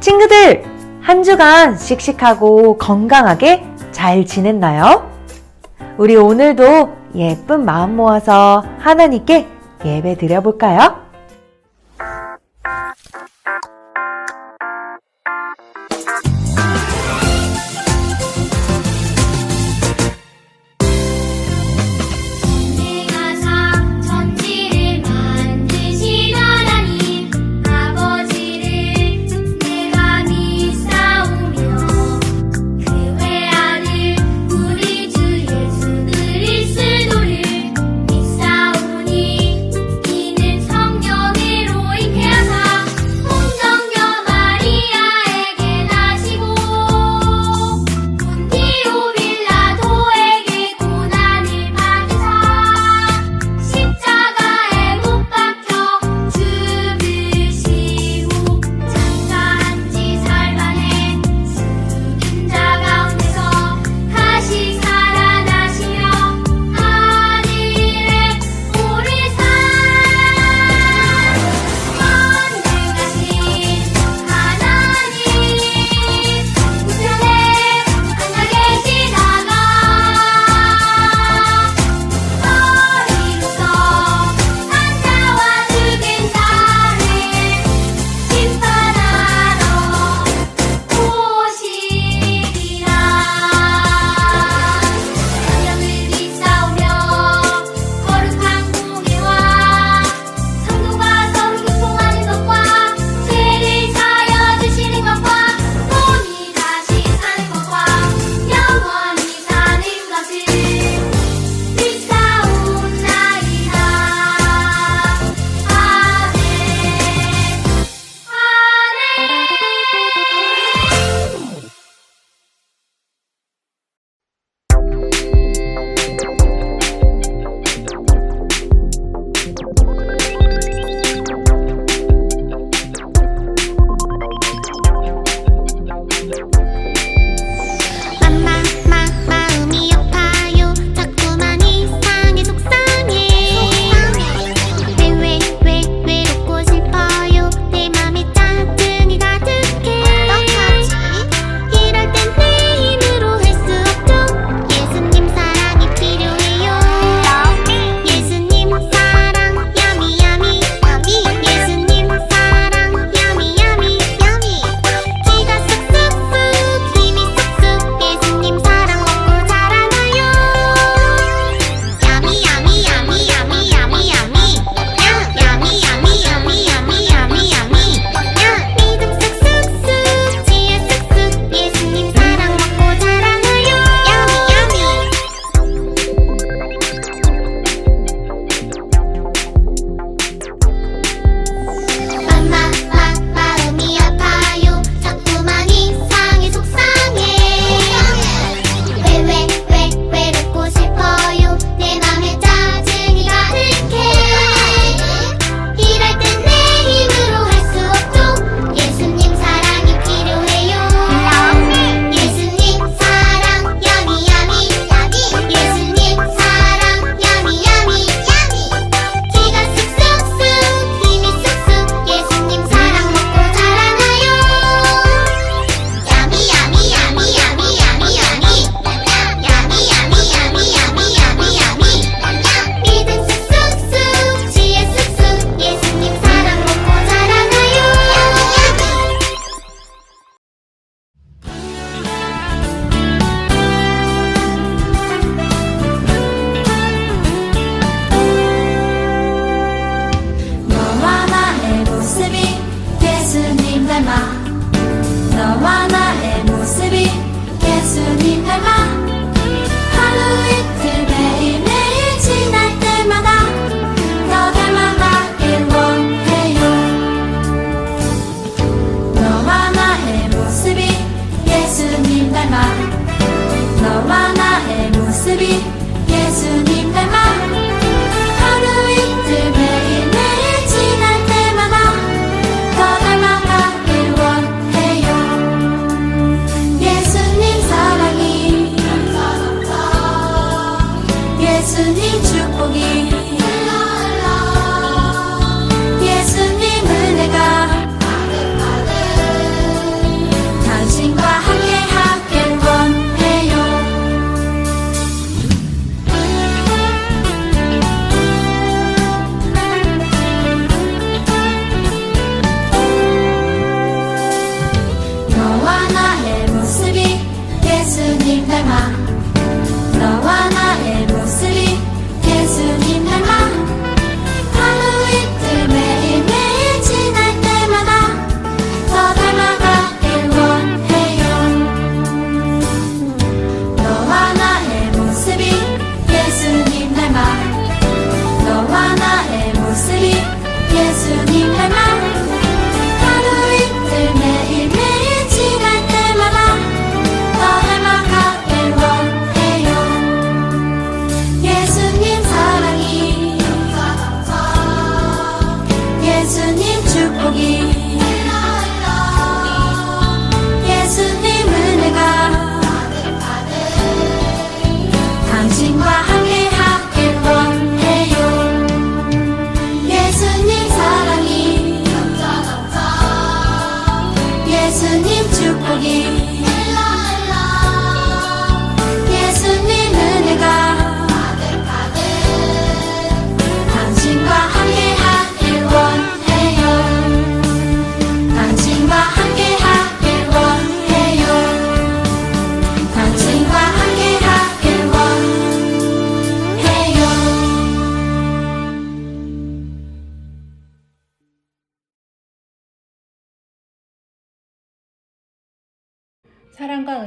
친구들, 한 주간 씩씩하고 건강하게 잘 지냈나요? 우리 오늘도 예쁜 마음 모아서 하나님께 예배 드려볼까요?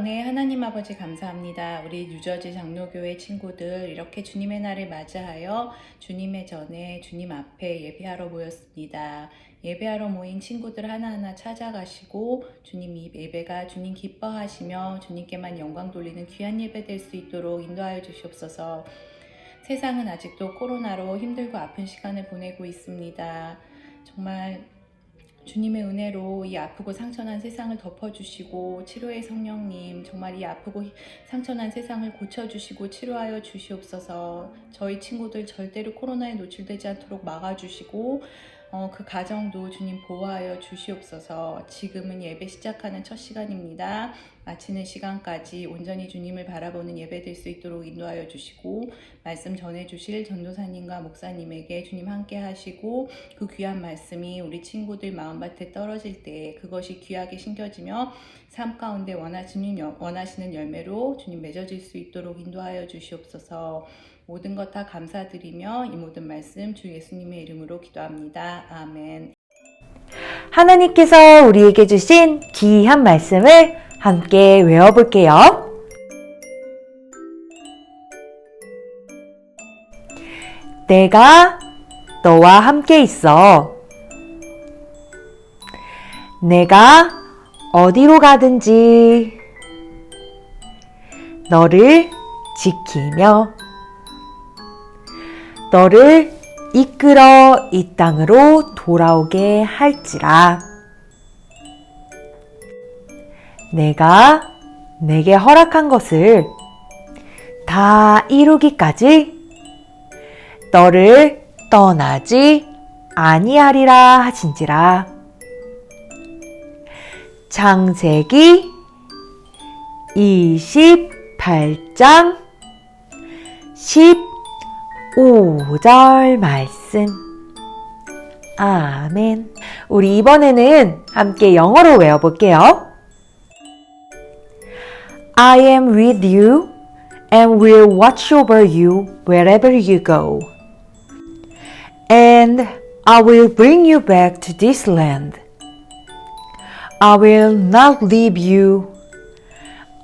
은혜의 하나님 아버지 감사합니다. 우리 뉴저지 장로교회 친구들 이렇게 주님의 날을 맞이하여 주님의 전에 주님 앞에 예배하러 모였습니다. 예배하러 모인 친구들 하나하나 찾아가시고 주님 이 예배가 주님 기뻐하시며 주님께만 영광 돌리는 귀한 예배 될 수 있도록 인도하여 주시옵소서. 세상은 아직도 코로나로 힘들고 아픈 시간을 보내고 있습니다. 정말 주님의 은혜로 이 아프고 상처난 세상을 덮어주시고 치료의 성령님 정말 이 아프고 상처난 세상을 고쳐주시고 치료하여 주시옵소서. 저희 친구들 절대로 코로나에 노출되지 않도록 막아주시고 어, 그 가정도 주님 보호하여 주시옵소서. 지금은 예배 시작하는 첫 시간입니다 마치는 시간까지 온전히 주님을 바라보는 예배 될 수 있도록 인도하여 주시고 말씀 전해 주실 전도사님과 목사님에게 주님 함께 하시고 그 귀한 말씀이 우리 친구들 마음밭에 떨어질 때 그것이 귀하게 심겨지며 삶 가운데 원하시는 열매로 주님 맺어질 수 있도록 인도하여 주시옵소서 모든 것 다 감사드리며 이 모든 말씀 주 예수님의 이름으로 기도합니다. 아멘. 하나님께서 우리에게 주신 귀한 말씀을 함께 외워볼게요. 내가 너와 함께 있어. 내가 어디로 가든지 너를 지키며 너를 이끌어 이 땅으로 돌아오게 할지라. 내가 내게 허락한 것을 다 이루기까지 너를 떠나지 아니하리라 하신지라. 창세기 28장 15절 말씀. 아멘. 우리 이번에는 함께 영어로 외워볼게요. I am with you and will watch over you wherever you go. And I will bring you back to this land. I will not leave you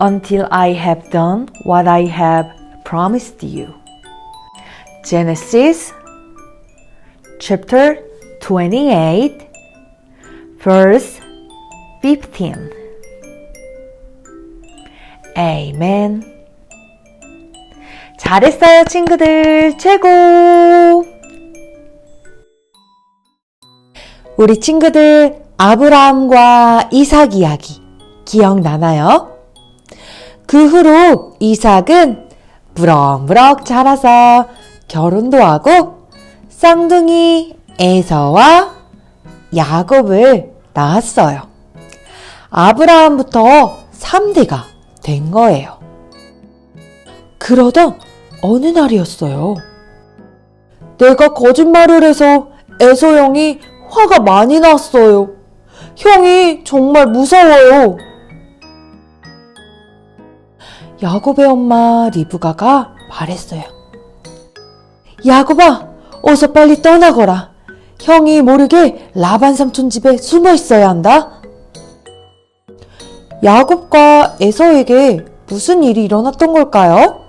until I have done what I have promised you. Genesis chapter 28, verse 15. Amen. 잘했어요, 친구들. 최고! 우리 친구들 아브라함과 이삭 이야기 기억나나요? 그 후로 이삭은 무럭무럭 자라서 결혼도 하고 쌍둥이 에서와 야곱을 낳았어요. 아브라함부터 3대가 된 거예요. 그러던 어느 날이었어요. 내가 거짓말을 해서 에서 형이 화가 많이 났어요. 형이 정말 무서워요. 야곱의 엄마 리브가가 말했어요. 야곱아, 어서 빨리 떠나거라. 형이 모르게 라반 삼촌 집에 숨어 있어야 한다. 야곱과 에서에게 무슨 일이 일어났던 걸까요?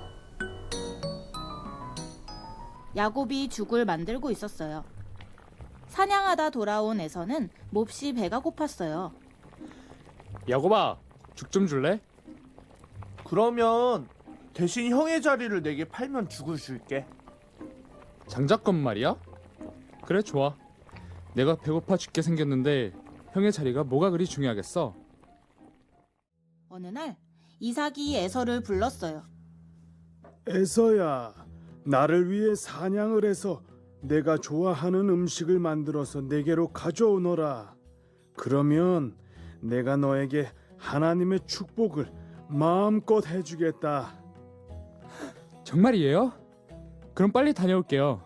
야곱이 죽을 만들고 있었어요. 사냥하다 돌아온 에서는 몹시 배가 고팠어요. 야곱아, 죽 좀 줄래? 그러면 대신 형의 자리를 내게 팔면 죽을 줄게. 장작건 말이야? 그래 좋아. 내가 배고파 죽게 생겼는데 형의 자리가 뭐가 그리 중요하겠어? 어느 날 이삭이 에서를 불렀어요. 에서야, 나를 위해 사냥을 해서 내가 좋아하는 음식을 만들어서 내게로 가져오너라. 그러면 내가 너에게 하나님의 축복을 마음껏 해주겠다. 정말이에요? 그럼 빨리 다녀올게요.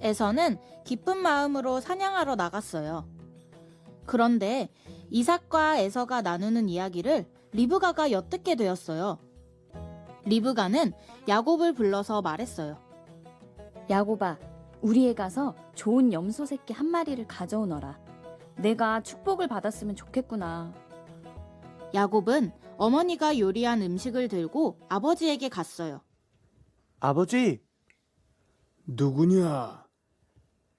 에서는 기쁜 마음으로 사냥하러 나갔어요. 그런데 이삭과 에서가 나누는 이야기를 리브가가 엿듣게 되었어요. 리브가는 야곱을 불러서 말했어요. 야곱아, 우리에 가서 좋은 염소 새끼 한 마리를 가져오너라. 내가 축복을 받았으면 좋겠구나. 야곱은 어머니가 요리한 음식을 들고 아버지에게 갔어요. 아버지, 누구냐?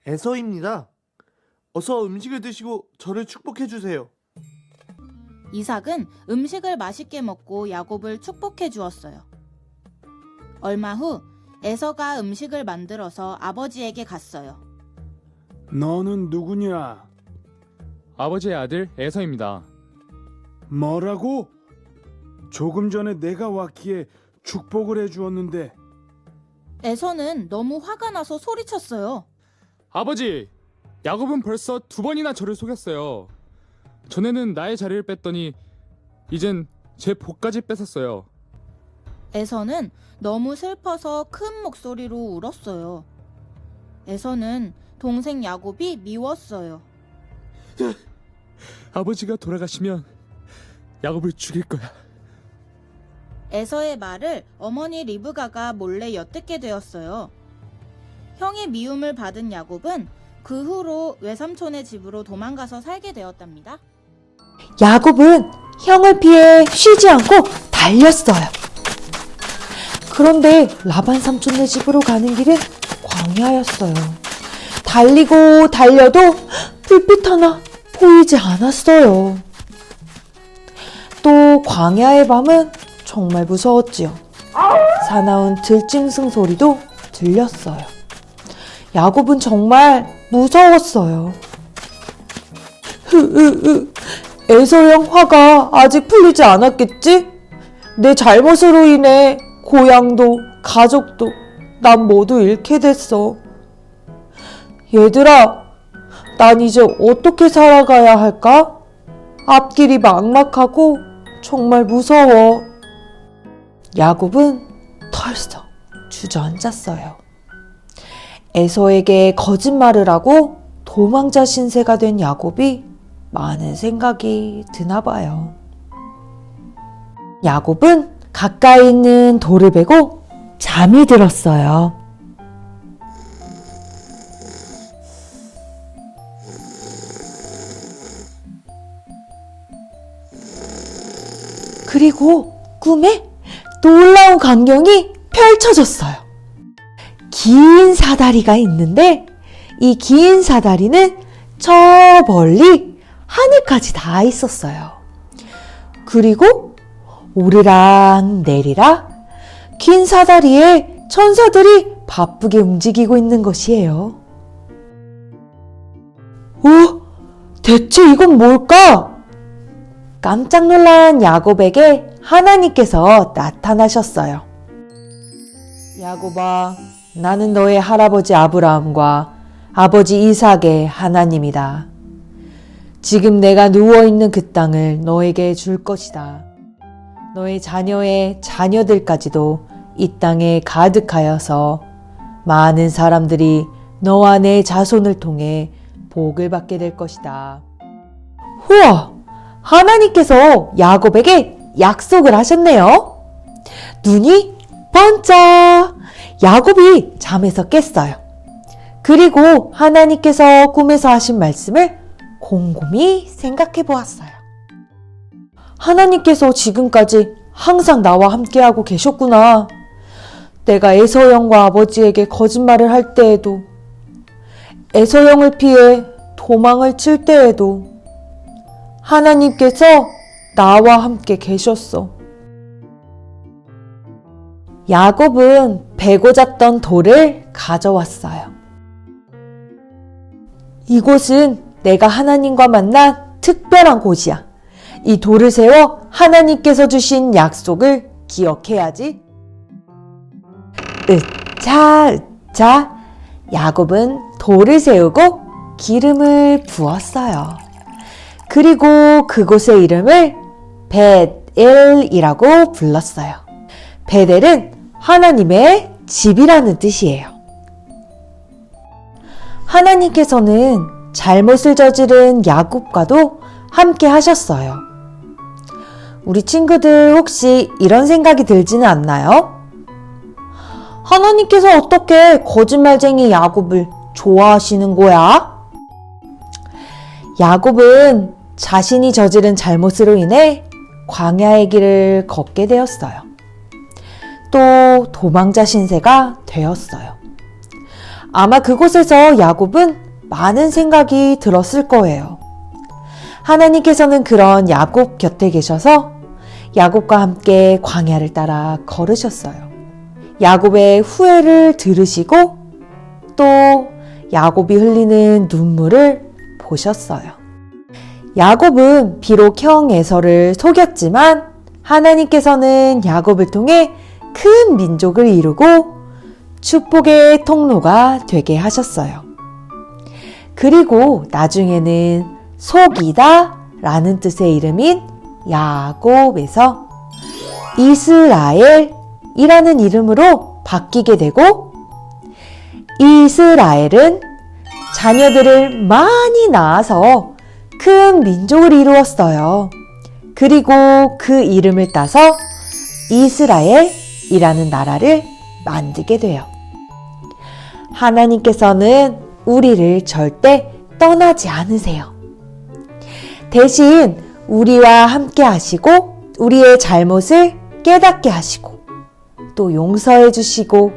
에서입니다. 어서 음식을 드시고 저를 축복해 주세요. 이삭은 음식을 맛있게 먹고 야곱을 축복해 주었어요. 얼마 후 에서가 음식을 만들어서 아버지에게 갔어요. 너는 누구냐? 아버지의 아들 에서입니다. 뭐라고? 조금 전에 내가 왔기에 축복을 해 주었는데 에서는 너무 화가 나서 소리쳤어요. 아버지, 야곱은 벌써 두 번이나 저를 속였어요. 전에는 나의 자리를 뺐더니 이젠 제 복까지 뺏었어요. 에서는 너무 슬퍼서 큰 목소리로 울었어요. 에서는 동생 야곱이 미웠어요. 아버지가 돌아가시면 야곱을 죽일 거야. 에서의 말을 어머니 리브가가 몰래 엿듣게 되었어요. 형의 미움을 받은 야곱은 그 후로 외삼촌의 집으로 도망가서 살게 되었답니다. 야곱은 형을 피해 쉬지 않고 달렸어요. 그런데 라반 삼촌네 집으로 가는 길은 광야였어요. 달리고 달려도 불빛 하나 보이지 않았어요. 또 광야의 밤은 정말 무서웠지요. 사나운 들짐승 소리도 들렸어요. 야곱은 정말 무서웠어요. 흐흐흐. 에서형 화가 아직 풀리지 않았겠지? 내 잘못으로 인해 고향도 가족도 난 모두 잃게 됐어. 얘들아, 난 이제 어떻게 살아가야 할까? 앞길이 막막하고 정말 무서워. 야곱은 털썩 주저앉았어요. 에서에게 거짓말을 하고 도망자 신세가 된 야곱이 많은 생각이 드나 봐요. 야곱은 가까이 있는 돌을 베고 잠이 들었어요. 그리고 꿈에 놀라운 광경이 펼쳐졌어요. 긴 사다리가 있는데 이 긴 사다리는 저 멀리 하늘까지 닿아 있었어요. 그리고 오르락 내리락 긴 사다리에 천사들이 바쁘게 움직이고 있는 것이에요. 오, 대체 이건 뭘까? 깜짝 놀란 야곱에게 하나님께서 나타나셨어요. 야곱아, 나는 너의 할아버지 아브라함과 아버지 이삭의 하나님이다. 지금 내가 누워 있는 그 땅을 너에게 줄 것이다. 너의 자녀의 자녀들까지도 이 땅에 가득하여서 많은 사람들이 너와 내 자손을 통해 복을 받게 될 것이다. 우와! 하나님께서 야곱에게 약속을 하셨네요. 눈이 번쩍! 야곱이 잠에서 깼어요. 그리고 하나님께서 꿈에서 하신 말씀을 곰곰이 생각해 보았어요. 하나님께서 지금까지 항상 나와 함께하고 계셨구나. 내가 에서형과 아버지에게 거짓말을 할 때에도, 에서형을 피해 도망을 칠 때에도, 하나님께서 나와 함께 계셨어. 야곱은 베고 잡던 돌을 가져왔어요. 이곳은 내가 하나님과 만난 특별한 곳이야. 이 돌을 세워 하나님께서 주신 약속을 기억해야지. 으차, 으차. 야곱은 돌을 세우고 기름을 부었어요. 그리고 그곳의 이름을 벳엘이라고 불렀어요. 베델은 하나님의 집이라는 뜻이에요. 하나님께서는 잘못을 저지른 야곱과도 함께 하셨어요. 우리 친구들 혹시 이런 생각이 들지는 않나요? 하나님께서 어떻게 거짓말쟁이 야곱을 좋아하시는 거야? 야곱은 자신이 저지른 잘못으로 인해 광야의 길을 걷게 되었어요. 또 도망자 신세가 되었어요. 아마 그곳에서 야곱은 많은 생각이 들었을 거예요. 하나님께서는 그런 야곱 곁에 계셔서 야곱과 함께 광야를 따라 걸으셨어요. 야곱의 후회를 들으시고 또 야곱이 흘리는 눈물을 보셨어요. 야곱은 비록 형 에서를 속였지만 하나님께서는 야곱을 통해 큰 민족을 이루고 축복의 통로가 되게 하셨어요. 그리고 나중에는 속이다 라는 뜻의 이름인 야곱에서 이스라엘이라는 이름으로 바뀌게 되고 이스라엘은 자녀들을 많이 낳아서 큰 민족을 이루었어요. 그리고 그 이름을 따서 이스라엘이라는 나라를 만들게 돼요. 하나님께서는 우리를 절대 떠나지 않으세요. 대신 우리와 함께 하시고 우리의 잘못을 깨닫게 하시고 또 용서해 주시고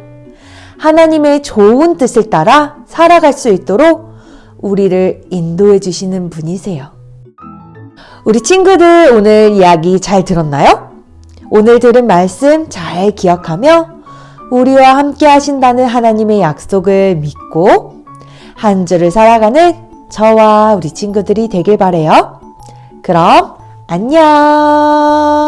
하나님의 좋은 뜻을 따라 살아갈 수 있도록 우리를 인도해 주시는 분이세요. 우리 친구들 오늘 이야기 잘 들었나요? 오늘 들은 말씀 잘 기억하며 우리와 함께 하신다는 하나님의 약속을 믿고 한 주를 살아가는 저와 우리 친구들이 되길 바래요. 그럼 안녕.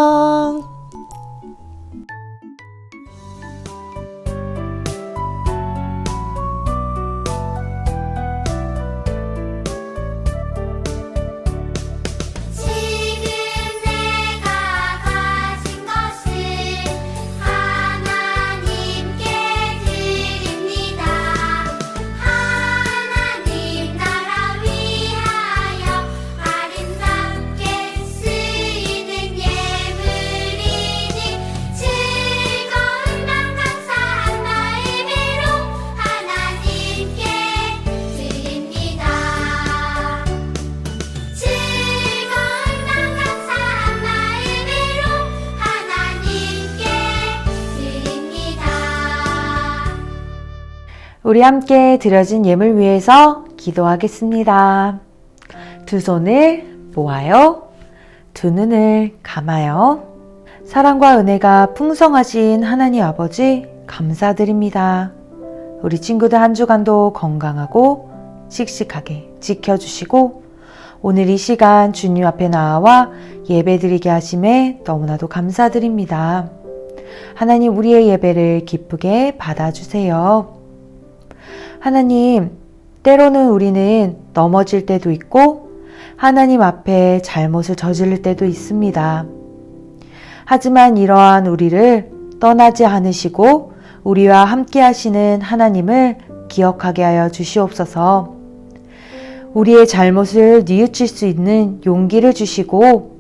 우리 함께 드려진 예물 위해서 기도하겠습니다. 두 손을 모아요. 두 눈을 감아요. 사랑과 은혜가 풍성하신 하나님 아버지 감사드립니다. 우리 친구들 한 주간도 건강하고 씩씩하게 지켜주시고 오늘 이 시간 주님 앞에 나와 예배드리게 하심에 너무나도 감사드립니다. 하나님 우리의 예배를 기쁘게 받아주세요. 하나님, 때로는 우리는 넘어질 때도 있고, 하나님 앞에 잘못을 저지를 때도 있습니다. 하지만 이러한 우리를 떠나지 않으시고, 우리와 함께 하시는 하나님을 기억하게 하여 주시옵소서. 우리의 잘못을 뉘우칠 수 있는 용기를 주시고,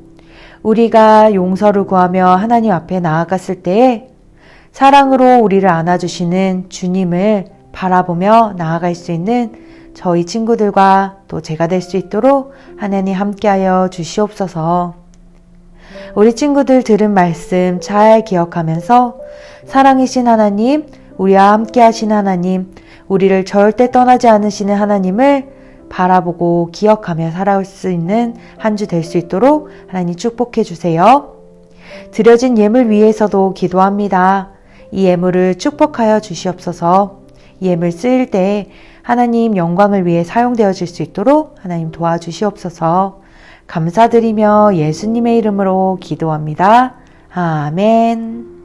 우리가 용서를 구하며 하나님 앞에 나아갔을 때에 사랑으로 우리를 안아주시는 주님을 바라보며 나아갈 수 있는 저희 친구들과 또 제가 될 수 있도록 하나님 함께하여 주시옵소서. 우리 친구들 들은 말씀 잘 기억하면서 사랑이신 하나님, 우리와 함께 하신 하나님, 우리를 절대 떠나지 않으시는 하나님을 바라보고 기억하며 살아올 수 있는 한 주 될 수 있도록 하나님 축복해 주세요. 드려진 예물 위해서도 기도합니다. 이 예물을 축복하여 주시옵소서. 이 예물 쓰일 때 하나님 영광을 위해 사용되어질 수 있도록 하나님 도와주시옵소서. 감사드리며 예수님의 이름으로 기도합니다. 아멘.